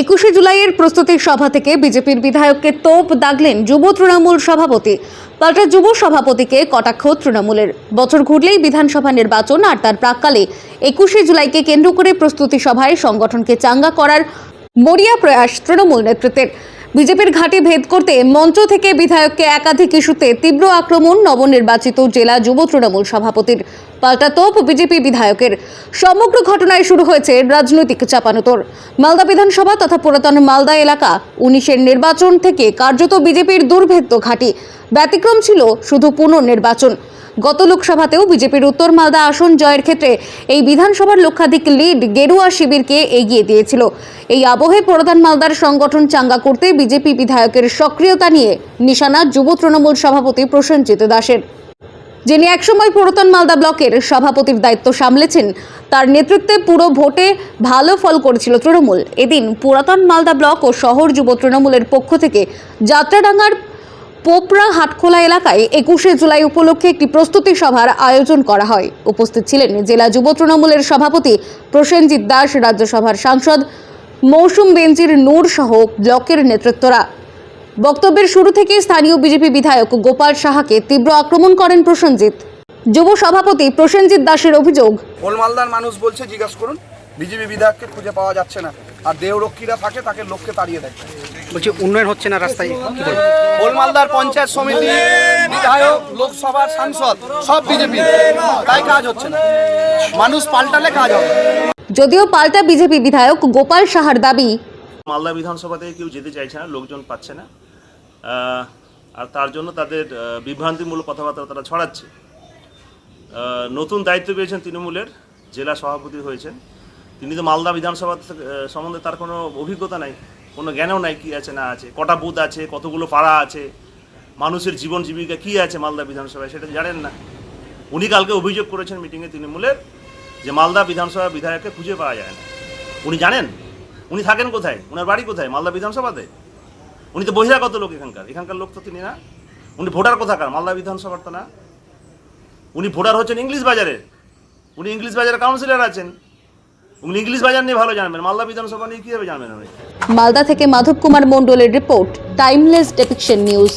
একুশে জুলাইয়ের প্রস্তুতি সভা থেকে বিজেপির বিধায়ককে তোপ দাগলেন যুব তৃণমূল সভাপতি। পাল্টা যুব সভাপতিকে কটাক্ষ তৃণমূলের। বছর ঘুরলেই বিধানসভা নির্বাচন আর তার প্রাককালে একুশে জুলাইকে কেন্দ্র করে প্রস্তুতি সভায় সংগঠনকে চাঙ্গা করার মরিয়া প্রয়াস তৃণমূল নেতৃত্বের। বিজেপির ঘাঁটি ভেদ করতে মঞ্চ থেকে বিধায়ককে একাধিক ইস্যুতে তীব্র আক্রমণ নবনির্বাচিত জেলা যুব তৃণমূল সভাপতির। পাল্টা তোপ বিজেপি বিধায়কের। সমগ্র ঘটনায় শুরু হয়েছে রাজনৈতিক চাপানোতর। মালদা বিধানসভা তথা পুরাতন মালদা এলাকা উনিশের নির্বাচন থেকে কার্যত বিজেপির দুর্ভেদ্য ঘাঁটি। ব্যতিক্রম ছিল শুধু পুনর্নির্বাচন। গত লোকসভাতেও বিজেপির উত্তর মালদা আসন জয়ের ক্ষেত্রে এই বিধানসভার লক্ষাধিক লিড গেরুয়া শিবিরকে এগিয়ে দিয়েছিল। এই আবহে প্রধান মালদার সংগঠন চাঙ্গা করতে বিজেপি বিধায়কের সক্রিয়তা নিয়ে নিশানা যুব তৃণমূল সভাপতি প্রসেনজিৎ দাসের। যিনি একসময় পুরাতন মালদা ব্লকের সভাপতির দায়িত্ব সামলেছেন, তার নেতৃত্বে পুরো ভোটে ভালো ফল করেছিল তৃণমূল। এদিন পুরাতন মালদা ব্লক ও শহর যুব তৃণমূলের পক্ষ থেকে যাত্রাডাঙ্গার পোপরা হাটখোলা এলাকায় একুশে জুলাই উপলক্ষে একটি প্রস্তুতি সভার আয়োজন করা হয়। উপস্থিত ছিলেন জেলা যুব তৃণমূলের সভাপতি প্রসেনজিৎ দাস, রাজ্যসভার সাংসদ মৌসুম বেঞ্জির নূর সহ ব্লকের নেতৃত্বরা। বক্তব্যের শুরু থেকে স্থানীয় বিজেপি বিধায়ক গোপাল সাহাকে তীব্র আক্রমণ করেন প্রসেনজিৎ। যুব সভাপতি প্রসেনজিৎ দাসের অভিযোগ ওল মালদার মানুষ বলছে জিজ্ঞাসা করুন বিজেপি বিধায়ককে খুঁজে পাওয়া যাচ্ছে না। আর দেহরক্ষীরা থাকে তাকে লোককে তাড়িয়ে দেয়। বলছি উন্নয়ন হচ্ছে না রাস্তায়। কি বলব? ওল মালদার পঞ্চায়েত সমিতি বিধায়ক লোকসভার সাংসদ সব বিজেপি। তাই কাজ হচ্ছে না। মানুষ পাল্টালে কাজ হবে যদিও পাল্টা বিজেপি বিধায়ক গোপাল সাহার দাবি মালদা বিধানসভা থেকে কেউ যেতে চাইছে না লোকজন পাচ্ছে না। আর তার জন্য তাদের বিভ্রান্তিমূলক কথাবার্তা তারা ছড়াচ্ছে। নতুন দায়িত্ব পেয়েছেন তৃণমূলের জেলা সভাপতি হয়েছেন। তিনি তো মালদা বিধানসভা সম্বন্ধে তার কোনো অভিজ্ঞতা নাই, কোনো জ্ঞানও নাই কী আছে না আছে, কটা বুথ আছে, কতগুলো পাড়া আছে, মানুষের জীবন জীবিকা কী আছে মালদা বিধানসভায় সেটা জানেন না। উনি কালকে অভিযোগ করেছেন মিটিংয়ে তৃণমূলের যে মালদা বিধানসভা বিধায়ককে খুঁজে পাওয়া যায় না। উনি জানেন? উনি থাকেন কোথায়? ওনার বাড়ি কোথায়? মালদা বিধানসভাতে? উনি তো বহিরাগত লোক এখানকার। এখানকার লোক তো তিনি না। উনি ভোটার কোথাকার? মালদা বিধানসভার তো না। উনি ভোটার হচ্ছেন ইংলিশ বাজারের। উনি ইংলিশ বাজারের কাউন্সিলর আছেন। উনি ইংলিশ বাজার নিয়ে ভালো জানবেন। মালদা বিধানসভা নিয়ে কীভাবে জানবেন মালদা থেকে মাধব কুমার মণ্ডলের রিপোর্ট টাইমলেস ডেপিকশন নিউজ